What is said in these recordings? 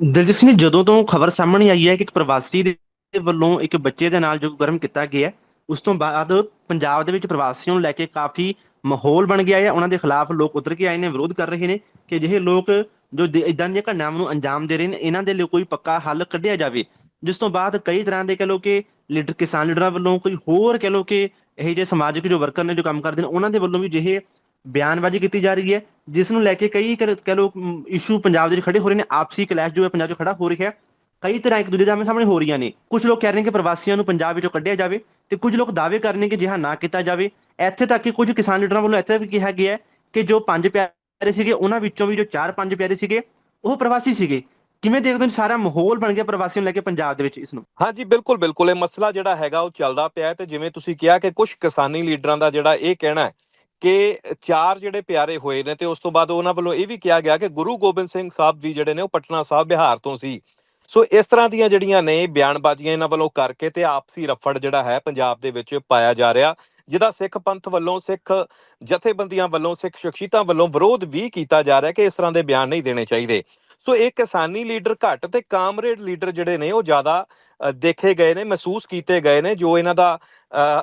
ਦਿਲਜੀਤ ਸਿੰਘ ਜੀ, ਜਦੋਂ ਤੋਂ ਖਬਰ ਸਾਹਮਣੇ ਆਈ ਹੈ ਕਿ ਇੱਕ ਪ੍ਰਵਾਸੀ ਦੇ ਵੱਲੋਂ ਇੱਕ ਬੱਚੇ ਦੇ ਨਾਲ ਜੋ ਗਰਮ ਕੀਤਾ ਗਿਆ ਉਸ ਤੋਂ ਬਾਅਦ ਪੰਜਾਬ ਦੇ ਵਿੱਚ ਪ੍ਰਵਾਸੀਆਂ ਨੂੰ ਲੈ ਕੇ ਕਾਫੀ ਮਾਹੌਲ ਬਣ ਗਿਆ ਹੈ। ਉਹਨਾਂ ਦੇ ਖਿਲਾਫ ਲੋਕ ਉਤਰ ਕੇ ਆਏ ਨੇ ਵਿਰੋਧ ਕਰ ਰਹੇ ਨੇ ਕਿ ਅਜਿਹੇ ਲੋਕ ਜੋ ਇਦਾਂ ਦੀਆਂ ਘਟਨਾਵਾਂ ਨੂੰ ਅੰਜਾਮ ਦੇ ਰਹੇ ਨੇ ਇਹਨਾਂ ਦੇ ਲਈ ਕੋਈ ਪੱਕਾ ਹੱਲ ਕੱਢਿਆ ਜਾਵੇ। ਜਿਸ ਤੋਂ ਬਾਅਦ ਕਈ ਤਰ੍ਹਾਂ ਦੇ ਕਹ ਲੋ ਕਿ ਲੀਡਰ ਕਿਸਾਨ ਲੀਡਰਾਂ ਵੱਲੋਂ ਕੋਈ ਹੋਰ ਕਹ ਲੋ ਕਿ ਇਹ ਜਿਹੇ ਸਮਾਜਿਕ ਜੋ ਵਰਕਰ ਨੇ ਜੋ ਕੰਮ ਕਰਦੇ ਨੇ ਉਹਨਾਂ ਦੇ ਵੱਲੋਂ ਵੀ ਜਿਹੇ ਬਿਆਨਬਾਜ਼ੀ ਕੀਤੀ ਜਾ ਰਹੀ ਹੈ ਜਿਸ ਨੂੰ ਲੈ ਕੇ ਕਈ ਕਹ ਲੋ ਇਸ਼ੂ ਪੰਜਾਬ ਦੇ ਵਿੱਚ ਖੜੇ ਹੋ ਰਹੇ ਨੇ, ਆਪਸੀ ਕਲੈਸ਼ ਜੋ ਹੈ ਪੰਜਾਬ 'ਚ ਖੜਾ ਹੋ ਰਿਹਾ ਹੈ। ਕਈ ਤਰ੍ਹਾਂ ਇੱਕ ਦੂਜੇ ਦੇ ਸਾਹਮਣੇ ਹੋ ਰਹੀਆਂ ਨੇ। ਕੁਝ ਲੋਕ ਕਹਿ ਰਹੇ ਨੇ ਕਿ ਪ੍ਰਵਾਸੀਆਂ ਨੂੰ ਪੰਜਾਬ ਵਿੱਚੋਂ ਕੱਢਿਆ ਜਾਵੇ ਤੇ ਕੁਝ ਲੋਕ ਦਾਅਵੇ ਕਰ ਰਹੇ ਨੇ ਕਿ ਜਿਹਾ ਨਾ ਕੀਤਾ ਜਾਵੇ। ਇੱਥੇ ਤੱਕ ਕਿ ਕੁਝ ਕਿਸਾਨ ਲੀਡਰਾਂ ਵੱਲੋਂ ਇੱਥੇ ਵੀ ਕਿਹਾ ਗਿਆ ਹੈ ਕਿ ਜੋ ਪੰਜ ਪਿਆਰੇ ਸੀਗੇ, ਉਹਨਾਂ ਵਿੱਚੋਂ ਵੀ ਜੋ ਚਾਰ ਪੰਜ ਪਿਆਰੇ ਸੀਗੇ, ਉਹ ਪ੍ਰਵਾਸੀ ਸੀਗੇ। ਕਿਵੇਂ ਦੇਖਦੇ ਹੋ ਸਾਰਾ ਮਾਹੌਲ ਬਣ ਗਿਆ ਪ੍ਰਵਾਸੀਆਂ ਨੂੰ ਲੈ ਕੇ ਪੰਜਾਬ ਦੇ ਵਿੱਚ ਇਸ ਨੂੰ? ਹਾਂਜੀ, ਬਿਲਕੁਲ ਬਿਲਕੁਲ। ਇਹ ਮਸਲਾ ਜਿਹੜਾ ਹੈਗਾ ਉਹ ਚੱਲਦਾ ਪਿਆ ਹੈ ਤੇ ਜਿਵੇਂ ਤੁਸੀਂ ਕਿਹਾ ਕਿ ਕੁਝ ਕਿਸਾਨੀ ਲੀਡਰਾਂ ਦਾ ਜਿਹੜਾ ਇਹ ਕਹਿਣਾ ਹੈ ਕਿ ਚਾਰ ਜਿਹੜੇ ਪਿਆਰੇ ਹੋਏ ਨੇ ਤੇ ਉਸ ਤੋਂ ਬਾਅਦ ਉਹਨਾਂ ਵੱਲੋਂ ਇਹ ਵੀ ਕਿਹਾ ਗਿਆ ਕਿ ਗੁਰੂ ਗੋਬਿੰਦ ਸਿੰਘ ਸਾਹਿਬ ਵੀ ਜਿਹੜੇ ਨੇ ਉਹ ਪਟਨਾ ਸਾਹਿਬ ਬਿਹਾਰ ਤੋਂ ਸੀ। ਸੋ ਇਸ ਤਰ੍ਹਾਂ ਦੀਆਂ ਜਿਹੜੀਆਂ ਨੇ ਬਿਆਨਬਾਜ਼ੀਆਂ ਇਹਨਾਂ ਵੱਲੋਂ ਕਰਕੇ ਤੇ ਆਪਸੀ ਰਫੜ ਜਿਹੜਾ ਹੈ ਪੰਜਾਬ ਦੇ ਵਿੱਚ ਪਾਇਆ ਜਾ ਰਿਹਾ, ਜਿਹਦਾ ਸਿੱਖ ਪੰਥ ਵੱਲੋਂ, ਸਿੱਖ ਜਥੇਬੰਦੀਆਂ ਵੱਲੋਂ, ਸਿੱਖ ਸ਼ਖਸੀਅਤਾਂ ਵੱਲੋਂ ਵਿਰੋਧ ਵੀ ਕੀਤਾ ਜਾ ਰਿਹਾ ਕਿ ਇਸ ਤਰ੍ਹਾਂ ਦੇ ਬਿਆਨ ਨਹੀਂ ਦੇਣੇ ਚਾਹੀਦੇ। ਸੋ ਇਹ ਕਿਸਾਨੀ ਲੀਡਰ ਘੱਟ ਤੇ ਕਾਮਰੇਡ ਲੀਡਰ ਜਿਹੜੇ ਨੇ, ਉਹ ਜ਼ਿਆਦਾ ਦੇਖੇ ਗਏ ਨੇ, ਮਹਿਸੂਸ ਕੀਤੇ ਗਏ ਨੇ, ਜੋ ਇਹਨਾਂ ਦਾ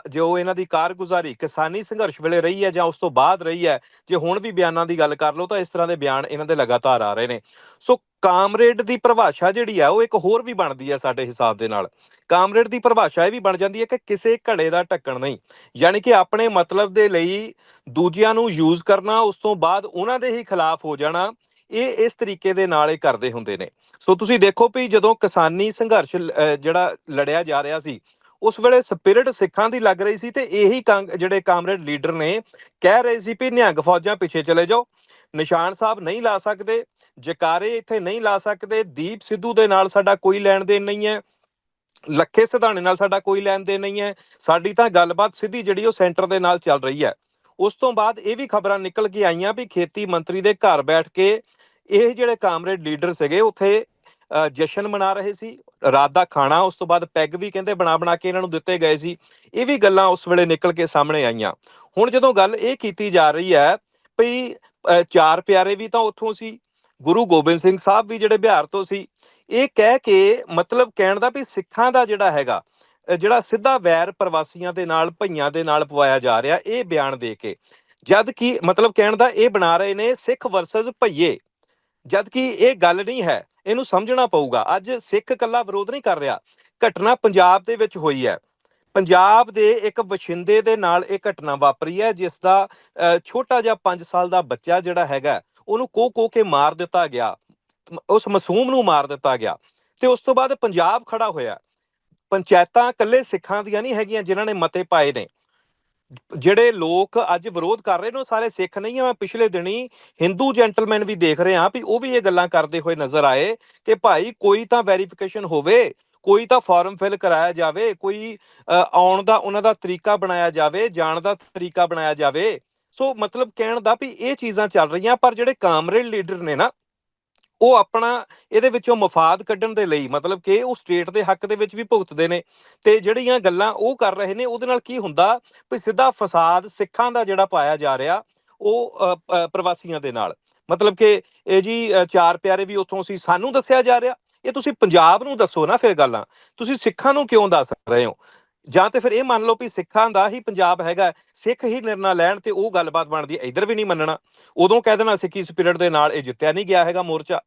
ਜੋ ਇਹਨਾਂ ਦੀ ਕਾਰਗੁਜ਼ਾਰੀ ਕਿਸਾਨੀ ਸੰਘਰਸ਼ ਵੇਲੇ ਰਹੀ ਹੈ ਜਾਂ ਉਸ ਤੋਂ ਬਾਅਦ ਰਹੀ ਹੈ, ਜੇ ਹੁਣ ਵੀ ਬਿਆਨਾਂ ਦੀ ਗੱਲ ਕਰ ਲਓ ਤਾਂ ਇਸ ਤਰ੍ਹਾਂ ਦੇ ਬਿਆਨ ਇਹਨਾਂ ਦੇ ਲਗਾਤਾਰ ਆ ਰਹੇ ਨੇ। ਸੋ ਕਾਮਰੇਡ ਦੀ ਪਰਿਭਾਸ਼ਾ ਜਿਹੜੀ ਆ, ਉਹ ਇੱਕ ਹੋਰ ਵੀ ਬਣਦੀ ਹੈ ਸਾਡੇ ਹਿਸਾਬ ਦੇ ਨਾਲ। ਕਾਮਰੇਡ ਦੀ ਪਰਿਭਾਸ਼ਾ ਇਹ ਵੀ ਬਣ ਜਾਂਦੀ ਹੈ ਕਿ ਕਿਸੇ ਘੜੇ ਦਾ ਢੱਕਣ ਨਹੀਂ, ਯਾਨੀ ਕਿ ਆਪਣੇ ਮਤਲਬ ਦੇ ਲਈ ਦੂਜਿਆਂ ਨੂੰ ਯੂਜ਼ ਕਰਨਾ, ਉਸ ਤੋਂ ਬਾਅਦ ਉਹਨਾਂ ਦੇ ਹੀ ਖਿਲਾਫ ਹੋ ਜਾਣਾ ਇਹ ਇਸ ਤਰੀਕੇ ਦੇ ਨਾਲ ਇਹ ਕਰਦੇ ਹੁੰਦੇ ਨੇ। ਸੋ ਤੁਸੀਂ ਦੇਖੋ ਵੀ ਜਦੋਂ ਕਿਸਾਨੀ ਸੰਘਰਸ਼ ਜਿਹੜਾ ਲੜਿਆ ਜਾ ਰਿਹਾ ਸੀ, ਉਸ ਵੇਲੇ ਸਪਿਰਿਟ ਸਿੱਖਾਂ ਦੀ ਲੱਗ ਰਹੀ ਸੀ ਤੇ ਇਹੀ ਕਾਂਗ- ਜਿਹੜੇ ਕਾਮਰੇਡ ਲੀਡਰ ਨੇ, ਕਹਿ ਰਹੇ ਸੀ ਵੀ ਨਿਹੰਗ ਫੌਜਾਂ ਪਿੱਛੇ ਚਲੇ ਜਾਓ, ਨਿਸ਼ਾਨ ਸਾਹਿਬ ਨਹੀਂ ਲਾ ਸਕਦੇ, ਜਕਾਰੇ ਇੱਥੇ ਨਹੀਂ ਲਾ ਸਕਦੇ, ਦੀਪ ਸਿੱਧੂ ਦੇ ਨਾਲ ਸਾਡਾ ਕੋਈ ਲੈਣ ਦੇਣ ਨਹੀਂ ਹੈ, ਲੱਖੇ ਸਿਧਾਣੇ ਨਾਲ ਸਾਡਾ ਕੋਈ ਲੈਣ ਦੇਣ ਨਹੀਂ ਹੈ, ਸਾਡੀ ਤਾਂ ਗੱਲਬਾਤ ਸਿੱਧੀ ਜਿਹੜੀ ਉਹ ਸੈਂਟਰ ਦੇ ਨਾਲ ਚੱਲ ਰਹੀ ਹੈ। ਉਸ ਤੋਂ ਬਾਅਦ ਇਹ ਵੀ ਖਬਰਾਂ ਨਿਕਲ ਕੇ ਆਈਆਂ ਵੀ ਖੇਤੀ ਮੰਤਰੀ ਦੇ ਘਰ ਬੈਠ ਕੇ ਇਹ ਜਿਹੜੇ ਕਾਮਰੇਡ ਲੀਡਰ ਸੀਗੇ, ਉੱਥੇ ਜਸ਼ਨ ਮਨਾ ਰਹੇ ਸੀ, ਰਾਤ ਦਾ ਖਾਣਾ, ਉਸ ਤੋਂ ਬਾਅਦ ਪੈਗ ਵੀ ਕਹਿੰਦੇ ਬਣਾ ਬਣਾ ਕੇ ਇਹਨਾਂ ਨੂੰ ਦਿੱਤੇ ਗਏ ਸੀ, ਇਹ ਵੀ ਗੱਲਾਂ ਉਸ ਵੇਲੇ ਨਿਕਲ ਕੇ ਸਾਹਮਣੇ ਆਈਆਂ। ਹੁਣ ਜਦੋਂ ਗੱਲ ਇਹ ਕੀਤੀ ਜਾ ਰਹੀ ਹੈ ਵੀ ਚਾਰ ਪਿਆਰੇ ਵੀ ਤਾਂ ਉੱਥੋਂ ਸੀ, ਗੁਰੂ ਗੋਬਿੰਦ ਸਿੰਘ ਸਾਹਿਬ ਵੀ ਜਿਹੜੇ ਬਿਹਾਰ ਤੋਂ ਸੀ, ਇਹ ਕਹਿ ਕੇ ਮਤਲਬ ਕਹਿਣ ਦਾ ਵੀ ਸਿੱਖਾਂ ਦਾ ਜਿਹੜਾ ਹੈਗਾ ਜਿਹੜਾ ਸਿੱਧਾ ਵੈਰ ਪ੍ਰਵਾਸੀਆਂ ਦੇ ਨਾਲ, ਭਈਆਂ ਦੇ ਨਾਲ ਪਵਾਇਆ ਜਾ ਰਿਹਾ, ਇਹ ਬਿਆਨ ਦੇ ਕੇ। ਜਦ ਕਿ ਮਤਲਬ ਕਹਿਣ ਦਾ ਇਹ ਬਣਾ ਰਹੇ ਨੇ, ਸਿੱਖ ਵਰਸਸ ਭਈਏ। ਜਦ ਕਿ ਇਹ ਗੱਲ ਨਹੀਂ ਹੈ, ਇਹਨੂੰ ਸਮਝਣਾ ਪਊਗਾ। ਅੱਜ ਸਿੱਖ ਇਕੱਲਾ ਵਿਰੋਧ ਨਹੀਂ ਕਰ ਰਿਹਾ। ਘਟਨਾ ਪੰਜਾਬ ਦੇ ਵਿੱਚ ਹੋਈ ਹੈ। ਪੰਜਾਬ ਦੇ ਇੱਕ ਵਛਿੰਦੇ ਦੇ ਨਾਲ ਇਹ ਘਟਨਾ ਵਾਪਰੀ ਹੈ ਜਿਸ ਦਾ ਛੋਟਾ ਜਿਹਾ 5 ਸਾਲ ਦਾ ਬੱਚਾ ਜਿਹੜਾ ਹੈਗਾ, ਉਹਨੂੰ ਕੋ ਕੋ ਕੇ ਮਾਰ ਦਿੱਤਾ ਗਿਆ। ਉਸ ਮਾਸੂਮ ਨੂੰ ਮਾਰ ਦਿੱਤਾ ਗਿਆ। ਤੇ ਉਸ ਤੋਂ ਬਾਅਦ ਪੰਜਾਬ ਖੜਾ ਹੋਇਆ। ਪੰਚਾਇਤਾਂ ਇਕੱਲੇ ਸਿੱਖਾਂ ਦੀਆਂ ਨਹੀਂ ਹੈਗੀਆਂ ਜਿਨ੍ਹਾਂ ਨੇ ਮਤੇ ਪਾਏ ਨੇ। ਜਿਹੜੇ ਲੋਕ ਅੱਜ ਵਿਰੋਧ ਕਰ ਰਹੇ ਨੇ, ਉਹ ਸਾਰੇ ਸਿੱਖ ਨਹੀਂ ਆ। ਮੈਂ ਪਿਛਲੇ ਦਿਨੀ ਹਿੰਦੂ ਜੈਂਟਲਮੈਨ ਵੀ ਦੇਖ ਰਿਹਾ ਵੀ ਉਹ ਵੀ ਇਹ ਗੱਲਾਂ ਕਰਦੇ ਹੋਏ ਨਜ਼ਰ ਆਏ ਕਿ ਭਾਈ ਕੋਈ ਤਾਂ ਵੈਰੀਫਿਕੇਸ਼ਨ ਹੋਵੇ, ਕੋਈ ਤਾਂ ਫਾਰਮ ਫਿਲ ਕਰਾਇਆ ਜਾਵੇ, ਕੋਈ ਆਉਣ ਦਾ ਉਹਨਾਂ ਦਾ ਤਰੀਕਾ ਬਣਾਇਆ ਜਾਵੇ, ਜਾਣ ਦਾ ਤਰੀਕਾ ਬਣਾਇਆ ਜਾਵੇ। ਸੋ ਮਤਲਬ ਕਹਿਣ ਦਾ ਵੀ ਇਹ ਚੀਜ਼ਾਂ ਚੱਲ ਰਹੀਆਂ, ਪਰ ਜਿਹੜੇ ਕਾਮਰੇਡ ਲੀਡਰ ਨੇ ਨਾ ਉਹ ਆਪਣਾ ਇਹਦੇ ਵਿੱਚੋਂ ਮਫਾਦ ਕੱਢਣ ਦੇ ਲਈ, ਮਤਲਬ ਕਿ ਉਹ ਸਟੇਟ ਦੇ ਹੱਕ ਦੇ ਵਿੱਚ ਵੀ ਭੁਗਤਦੇ ਨੇ ਤੇ ਜਿਹੜੀਆਂ ਗੱਲਾਂ ਉਹ ਕਰ ਰਹੇ ਨੇ, ਉਹਦੇ ਨਾਲ ਕੀ ਹੁੰਦਾ ਵੀ ਸਿੱਧਾ ਫਸਾਦ ਸਿੱਖਾਂ ਦਾ ਜਿਹੜਾ ਪਾਇਆ ਜਾ ਰਿਹਾ, ਉਹ ਪ੍ਰਵਾਸੀਆਂ ਦੇ ਨਾਲ। ਮਤਲਬ ਕਿ ਇਹ ਜੀ ਚਾਰ ਪਿਆਰੇ ਵੀ ਉੱਥੋਂ ਸੀ, ਸਾਨੂੰ ਦੱਸਿਆ ਜਾ ਰਿਹਾ। ਇਹ ਤੁਸੀਂ ਪੰਜਾਬ ਨੂੰ ਦੱਸੋ ਨਾ ਫਿਰ ਗੱਲਾਂ। ਤੁਸੀਂ ਸਿੱਖਾਂ ਨੂੰ ਕਿਉਂ ਦੱਸ ਰਹੇ ਹੋ? ਜਾਂ ਤੇ ਫਿਰ ਇਹ ਮੰਨ ਲਓ ਵੀ ਸਿੱਖਾਂ ਦਾ ਹੀ ਪੰਜਾਬ ਹੈਗਾ, ਸਿੱਖ ਹੀ ਨਿਰਣਾ ਲੈਣ ਤੇ ਉਹ ਗੱਲਬਾਤ ਬਣਦੀ ਹੈ, ਇਧਰ ਵੀ ਨਹੀਂ ਮੰਨਣਾ। ਉਦੋਂ ਕਹਿ ਦੇਣਾ ਸਿੱਖੀ ਸਪਿਰਿਟ ਦੇ ਨਾਲ ਇਹ ਜਿੱਤਿਆ ਨਹੀਂ ਗਿਆ ਹੈਗਾ ਮੋਰਚਾ।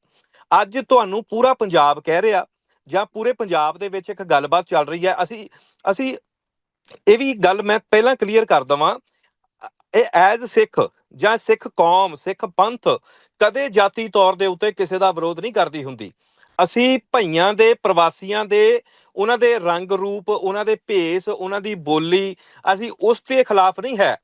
ਅੱਜ ਤੁਹਾਨੂੰ ਪੂਰਾ ਪੰਜਾਬ ਕਹਿ ਰਿਹਾ, ਜਾਂ ਪੂਰੇ ਪੰਜਾਬ ਦੇ ਵਿੱਚ ਇੱਕ ਗੱਲਬਾਤ ਚੱਲ ਰਹੀ ਹੈ, ਅਸੀਂ ਅਸੀਂ ਇਹ ਵੀ ਗੱਲ ਮੈਂ ਪਹਿਲਾਂ ਕਲੀਅਰ ਕਰ ਦਵਾਂ। ਇਹ ਐਜ਼ ਸਿੱਖ ਜਾਂ ਸਿੱਖ ਕੌਮ, ਸਿੱਖ ਪੰਥ ਕਦੇ ਜਾਤੀ ਤੌਰ ਦੇ ਉੱਤੇ ਕਿਸੇ ਦਾ ਵਿਰੋਧ ਨਹੀਂ ਕਰਦੀ ਹੁੰਦੀ। ਅਸੀਂ ਭਈਆਂ ਦੇ, ਪ੍ਰਵਾਸੀਆਂ ਦੇ ਉਹਨਾਂ ਦੇ ਰੰਗ ਰੂਪ, ਉਹਨਾਂ ਦੇ ਭੇਸ, ਉਹਨਾਂ ਦੀ ਬੋਲੀ, ਅਸੀਂ ਉਸ ਦੇ ਖਿਲਾਫ ਨਹੀਂ ਹੈ।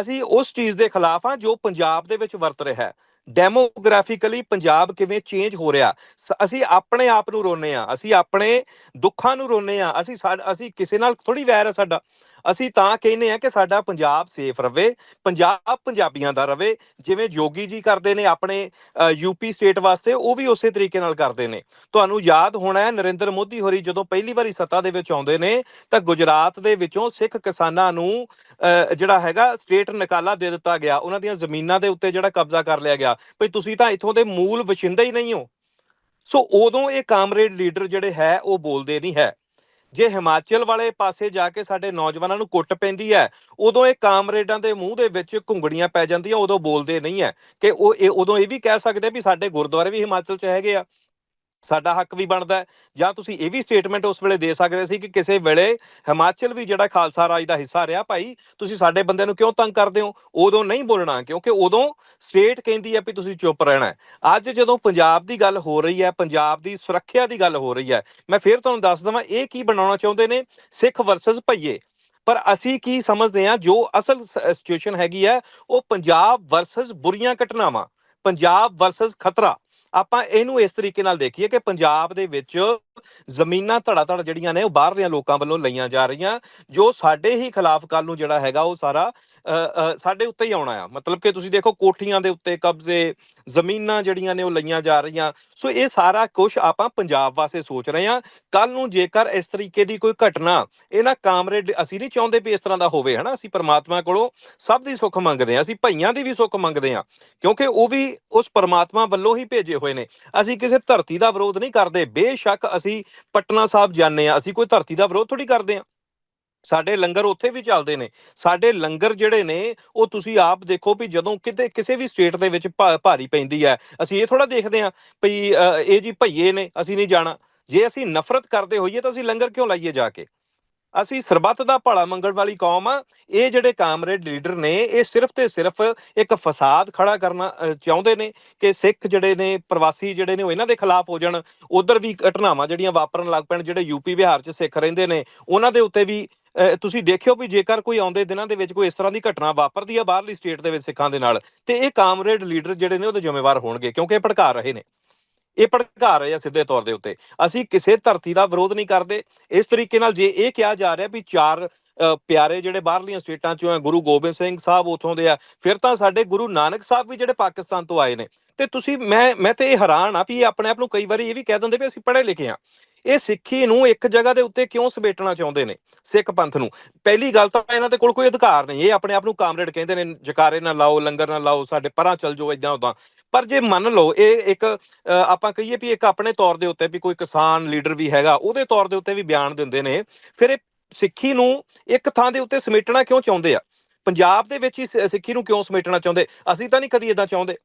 ਅਸੀਂ ਉਸ ਚੀਜ਼ ਦੇ ਖਿਲਾਫ ਹਾਂ ਜੋ ਪੰਜਾਬ ਦੇ ਵਿੱਚ ਵਰਤ ਰਿਹਾ ਹੈ। ਡੈਮੋਗ੍ਰਾਫਿਕਲੀ ਪੰਜਾਬ ਕਿਵੇਂ ਚੇਂਜ ਹੋ ਰਿਹਾ? ਸ- ਅਸੀਂ ਆਪਣੇ ਆਪ ਨੂੰ ਰੋਨੇ ਆ ਅਸੀਂ ਆਪਣੇ ਦੁੱਖਾਂ ਨੂੰ ਰੋਨੇ ਆ ਅਸੀਂ ਸਾ- ਅਸੀਂ ਕਿਸੇ ਨਾਲ ਥੋੜੀ ਵੈਰ ਹੈ ਸਾਡਾ। ਅਸੀਂ ਤਾਂ ਕਹਿੰਦੇ ਆ ਕਿ ਸਾਡਾ ਪੰਜਾਬ ਸੇਫ ਰਵੇ, ਪੰਜਾਬ ਪੰਜਾਬੀਆਂ ਦਾ ਰਵੇ, ਜਿਵੇਂ ਜੋਗੀ ਜੀ ਕਰਦੇ ਨੇ ਆਪਣੇ ਯੂਪੀ ਸਟੇਟ ਵਾਸਤੇ, ਉਹ ਵੀ ਉਸੇ ਤਰੀਕੇ ਨਾਲ ਕਰਦੇ ਨੇ। ਤੁਹਾਨੂੰ ਯਾਦ ਹੋਣਾ ਹੈ, ਨਰਿੰਦਰ ਮੋਦੀ ਹੋਰੀ ਜਦੋਂ ਪਹਿਲੀ ਵਾਰੀ ਸੱਤਾ ਦੇ ਵਿੱਚ ਆਉਂਦੇ ਨੇ, ਤਾਂ ਗੁਜਰਾਤ ਦੇ ਵਿੱਚੋਂ ਸਿੱਖ ਕਿਸਾਨਾਂ ਨੂੰ ਜਿਹੜਾ ਹੈਗਾ ਸਟੇਟ ਨਿਕਾਲਾ ਦੇ ਦਿੱਤਾ ਗਿਆ। ਉਹਨਾਂ ਦੀਆਂ ਜ਼ਮੀਨਾਂ ਦੇ ਉੱਤੇ ਜਿਹੜਾ ਕਬਜ਼ਾ ਕਰ ਲਿਆ ਗਿਆ। ਭਈ ਤੁਸੀਂ ਤਾਂ ਇੱਥੋਂ ਦੇ ਮੂਲ ਵਸਿੰਦੇ ਹੀ ਨਹੀਂ ਹੋ। ਸੋ ਉਦੋਂ ਇਹ ਕਾਮਰੇਡ ਲੀਡਰ ਜਿਹੜੇ ਹੈ, ਉਹ ਬੋਲਦੇ ਨਹੀਂ ਹੈ। ਜੇ ਹਿਮਾਚਲ ਵਾਲੇ ਪਾਸੇ ਜਾ ਕੇ ਸਾਡੇ ਨੌਜਵਾਨਾਂ ਨੂੰ ਕੁੱਟ ਪੈਂਦੀ ਹੈ, ਉਦੋਂ ਇਹ ਕਾਮਰੇਡਾਂ ਦੇ ਮੂੰਹ ਦੇ ਵਿੱਚ ਘੁੰਗੜੀਆਂ ਪੈ ਜਾਂਦੀਆਂ, ਉਦੋਂ ਬੋਲਦੇ ਨਹੀਂ ਹੈ ਕਿ ਉਹ ਇਹ, ਉਦੋਂ ਇਹ ਵੀ ਕਹਿ ਸਕਦੇ ਵੀ ਸਾਡੇ ਗੁਰਦੁਆਰੇ ਵੀ ਹਿਮਾਚਲ 'ਚ ਹੈਗੇ ਆ। ਸਾਡਾ ਹੱਕ ਵੀ ਬਣਦਾ ਜਾਂ ਤੁਸੀਂ ਇਹ ਵੀ ਸਟੇਟਮੈਂਟ ਉਸ ਵੇਲੇ ਦੇ ਸਕਦੇ ਸੀ ਕਿ ਕਿਸੇ ਵੇਲੇ ਹਿਮਾਚਲ ਵੀ ਜਿਹੜਾ ਖਾਲਸਾ ਰਾਜ ਦਾ ਹਿੱਸਾ ਰਿਹਾ ਭਾਈ, ਤੁਸੀਂ ਸਾਡੇ ਬੰਦਿਆਂ ਨੂੰ ਕਿਉਂ ਤੰਗ ਕਰਦੇ ਹੋ? ਉਦੋਂ ਨਹੀਂ ਬੋਲਣਾ, ਕਿਉਂਕਿ ਉਦੋਂ ਸਟੇਟ ਕਹਿੰਦੀ ਹੈ ਵੀ ਤੁਸੀਂ ਚੁੱਪ ਰਹਿਣਾ ਅੱਜ ਜਦੋਂ ਪੰਜਾਬ ਦੀ ਗੱਲ ਹੋ ਰਹੀ ਹੈ, ਪੰਜਾਬ ਦੀ ਸੁਰੱਖਿਆ ਦੀ ਗੱਲ ਹੋ ਰਹੀ ਹੈ, ਮੈਂ ਫੇਰ ਤੁਹਾਨੂੰ ਦੱਸ ਦਵਾਂ, ਇਹ ਕੀ ਬਣਾਉਣਾ ਚਾਹੁੰਦੇ ਨੇ? ਸਿੱਖ ਵਰਸਸ ਭਈਏ। ਪਰ ਅਸੀਂ ਕੀ ਸਮਝਦੇ ਹਾਂ, ਜੋ ਅਸਲ ਸਿਚੁਏਸ਼ਨ ਹੈਗੀ ਹੈ, ਉਹ ਪੰਜਾਬ ਵਰਸਸ ਬੁਰੀਆਂ ਘਟਨਾਵਾਂ, ਪੰਜਾਬ ਵਰਸਸ ਖਤਰਾ। ਆਪਾਂ ਇਹਨੂੰ ਇਸ ਤਰੀਕੇ ਨਾਲ ਦੇਖੀਏ ਕਿ ਪੰਜਾਬ ਦੇ ਵਿੱਚ ਜ਼ਮੀਨਾਂ ਧੜਾ ਧੜ ਜਿਹੜੀਆਂ ਨੇ ਉਹ ਬਾਹਰਲਿਆਂ ਲੋਕਾਂ ਵੱਲੋਂ ਲਈਆਂ ਜਾ ਰਹੀਆਂ, ਜੋ ਸਾਡੇ ਹੀ ਖਿਲਾਫ ਕੱਲ ਨੂੰ ਜਿਹੜਾ ਹੈਗਾ ਉਹ ਸਾਰਾ ਸਾਡੇ ਉੱਤੇ ਹੀ ਆਉਣਾ ਆ। ਮਤਲਬ ਕਿ ਤੁਸੀਂ ਦੇਖੋ ਕੋਠੀਆਂ ਦੇ ਉੱਤੇ, ਕਬਜ਼ੇ, ਜ਼ਮੀਨਾਂ ਜਿਹੜੀਆਂ ਨੇ ਉਹ ਲਈਆਂ ਜਾ ਰਹੀਆਂ। ਸੋ ਇਹ ਸਾਰਾ ਕੁਝ ਆਪਾਂ ਪੰਜਾਬ ਵਾਸਤੇ ਸੋਚ ਰਹੇ ਹਾਂ। ਕੱਲ ਨੂੰ ਜੇਕਰ ਇਸ ਤਰੀਕੇ ਦੀ ਕੋਈ ਘਟਨਾ ਇਹਨਾਂ ਕਾਮਰੇਡ, ਅਸੀਂ ਨਹੀਂ ਚਾਹੁੰਦੇ ਵੀ ਇਸ ਤਰ੍ਹਾਂ ਦਾ ਹੋਵੇ, ਹਨਾ? ਅਸੀਂ ਪਰਮਾਤਮਾ ਕੋਲੋਂ ਸਭ ਦੀ ਸੁੱਖ ਮੰਗਦੇ ਹਾਂ, ਅਸੀਂ ਭਈਆਂ ਦੀ ਵੀ ਸੁੱਖ ਮੰਗਦੇ ਹਾਂ, ਕਿਉਂਕਿ ਉਹ ਵੀ ਉਸ ਪਰਮਾਤਮਾ ਵੱਲੋਂ ਹੀ ਭੇਜੇ ਹੋਏ ਨੇ। ਅਸੀਂ ਕਿਸੇ ਧਰਤੀ ਦਾ ਵਿਰੋਧ ਨਹੀਂ ਕਰਦੇ। ਬੇਸ਼ੱਕ ਅਸੀਂ ਪਟਨਾ ਸਾਹਿਬ ਜਾਂਦੇ ਆ ਅਸੀਂ ਕੋਈ ਧਰਤੀ ਦਾ ਵਿਰੋਧ ਥੋੜੀ ਕਰਦੇ ਆ ਸਾਡੇ ਲੰਗਰ ਉੱਥੇ ਵੀ ਚੱਲਦੇ ਨੇ। ਸਾਡੇ ਲੰਗਰ ਜਿਹੜੇ ਨੇ, ਉਹ ਤੁਸੀਂ ਆਪ ਦੇਖੋ ਵੀ ਜਦੋਂ ਕਿਤੇ, ਕਿਸੇ ਵੀ ਸਟੇਟ ਦੇ ਵਿੱਚ ਭਾ- ਭਾਰੀ ਪੈਂਦੀ ਹੈ, ਅਸੀਂ ਇਹ ਥੋੜਾ ਦੇਖਦੇ ਹਾਂ ਵੀ ਇਹ ਜੀ ਭਈਏ ਨੇ, ਅਸੀਂ ਨਹੀਂ ਜਾਣਾ। ਜੇ ਅਸੀਂ ਨਫ਼ਰਤ ਕਰਦੇ ਹੋਈਏ ਤਾਂ ਅਸੀਂ ਲੰਗਰ ਕਿਉਂ ਲਾਈਏ ਜਾ ਕੇ? ਅਸੀਂ ਸਰਬੱਤ ਦਾ ਭਲਾ ਮੰਗਣ ਵਾਲੀ ਕੌਮ ਆ। ਇਹ ਜਿਹੜੇ ਕਾਮਰੇਡ ਲੀਡਰ ਨੇ, ਇਹ ਸਿਰਫ ਤੇ ਸਿਰਫ ਇੱਕ ਫਸਾਦ ਖੜਾ ਕਰਨਾ ਚਾਹੁੰਦੇ ਨੇ ਕਿ ਸਿੱਖ ਜਿਹੜੇ ਨੇ, ਪ੍ਰਵਾਸੀ ਜਿਹੜੇ ਨੇ, ਉਹ ਇਹਨਾਂ ਦੇ ਖਿਲਾਫ ਹੋ ਜਾਣ। ਉਧਰ ਵੀ ਘਟਨਾਵਾਂ ਜਿਹੜੀਆਂ ਵਾਪਰਨ ਲੱਗ ਪੈਣ, ਜਿਹੜੇ ਯੂਪੀ ਬਿਹਾਰ 'ਚ ਸਿੱਖ ਰਹਿੰਦੇ ਨੇ, ਉਹਨਾਂ ਦੇ ਉੱਤੇ ਵੀ ਤੁਸੀਂ ਦੇਖਿਓ ਵੀ ਜੇਕਰ ਕੋਈ ਆਉਂਦੇ ਦਿਨਾਂ ਦੇ ਵਿੱਚ ਕੋਈ ਇਸ ਤਰ੍ਹਾਂ ਦੀ ਘਟਨਾ ਵਾਪਰਦੀ ਆ ਬਾਹਰਲੀ ਸਟੇਟ ਦੇ ਵਿੱਚ ਸਿੱਖਾਂ ਦੇ ਨਾਲ ਤੇ ਇਹ ਕਾਮਰੇਡ ਲੀਡਰ ਜਿਹੜੇ ਨੇ ਉਹਦੇ ਜ਼ਿੰਮੇਵਾਰ ਹੋਣਗੇ ਕਿਉਂਕਿ ਇਹ ਭੜਕਾ ਰਹੇ ਨੇ। ਇਹ ਭੜਕਾ ਰਹੇ ਆ ਸਿੱਧੇ ਤੌਰ ਦੇ ਉੱਤੇ। ਅਸੀਂ ਕਿਸੇ ਧਰਤੀ ਦਾ ਵਿਰੋਧ ਨਹੀਂ ਕਰਦੇ। ਇਸ ਤਰੀਕੇ ਨਾਲ ਜੇ ਇਹ ਕਿਹਾ ਜਾ ਰਿਹਾ ਵੀ ਚਾਰ ਅ, ਪਿਆਰੇ ਜਿਹੜੇ ਬਾਹਰਲੀਆਂ ਸਟੇਟਾਂ ਚੋਂ ਆ ਗੁਰੂ ਗੋਬਿੰਦ ਸਿੰਘ ਸਾਹਿਬ ਉਥੋਂ ਦੇ ਆ ਫਿਰ ਤਾਂ ਸਾਡੇ ਗੁਰੂ ਨਾਨਕ ਸਾਹਿਬ ਵੀ ਜਿਹੜੇ ਪਾਕਿਸਤਾਨ ਤੋਂ ਆਏ ਨੇ। ਤੇ ਤੁਸੀਂ ਮੈਂ ਮੈਂ ਤੇ ਇਹ ਹੈਰਾਨ ਆ ਵੀ ਇਹ ਆਪਣੇ ਆਪ ਨੂੰ ਕਈ ਵਾਰੀ ਇਹ ਵੀ ਕਹਿ ਦਿੰਦੇ ਵੀ ਅਸੀਂ ਪੜ੍ਹੇ ਲਿਖੇ ਆ। ਇਹ ਸਿੱਖੀ ਨੂੰ ਇੱਕ ਜਗ੍ਹਾ ਦੇ ਉੱਤੇ ਕਿਉਂ ਸਮੇਟਣਾ ਚਾਹੁੰਦੇ ਨੇ ਸਿੱਖ ਪੰਥ ਨੂੰ? ਪਹਿਲੀ ਗੱਲ ਤਾਂ ਇਹਨਾਂ ਦੇ ਕੋਲ ਕੋਈ ਅਧਿਕਾਰ ਨਹੀਂ। ਇਹ ਆਪਣੇ ਆਪ ਨੂੰ ਕਾਮਰੇਡ ਕਹਿੰਦੇ ਨੇ ਜਕਾਰੇ ਨਾ ਲਾਓ ਲੰਗਰ ਨਾ ਲਾਓ ਸਾਡੇ ਪਰਾਂ ਚੱਲ ਜਾਓ ਇਦਾਂ ਉਦਾਂ ਪਰ ਜੇ ਮੰਨ ਲਓ ਇਹ ਇੱਕ ਅ, ਆਪਾਂ ਕਹੀਏ ਵੀ ਇੱਕ ਆਪਣੇ ਤੌਰ ਦੇ ਉੱਤੇ ਵੀ ਕੋਈ ਕਿਸਾਨ ਲੀਡਰ ਵੀ ਹੈਗਾ ਉਹਦੇ ਤੌਰ ਦੇ ਉੱਤੇ ਵੀ ਬਿਆਨ ਦਿੰਦੇ ਨੇ ਫਿਰ ਇਹ ਸਿੱਖੀ ਨੂੰ ਇੱਕ ਥਾਂ ਦੇ ਉੱਤੇ ਸਮੇਟਣਾ ਕਿਉਂ ਚਾਹੁੰਦੇ ਆ? ਪੰਜਾਬ ਦੇ ਵਿੱਚ ਹੀ ਸਿੱਖੀ ਨੂੰ ਕਿਉਂ ਸਮੇਟਣਾ ਚਾਹੁੰਦੇ? ਅਸੀਂ ਤਾਂ ਨਹੀਂ ਕਦੀ ਇਦਾਂ ਚਾਹੁੰਦੇ।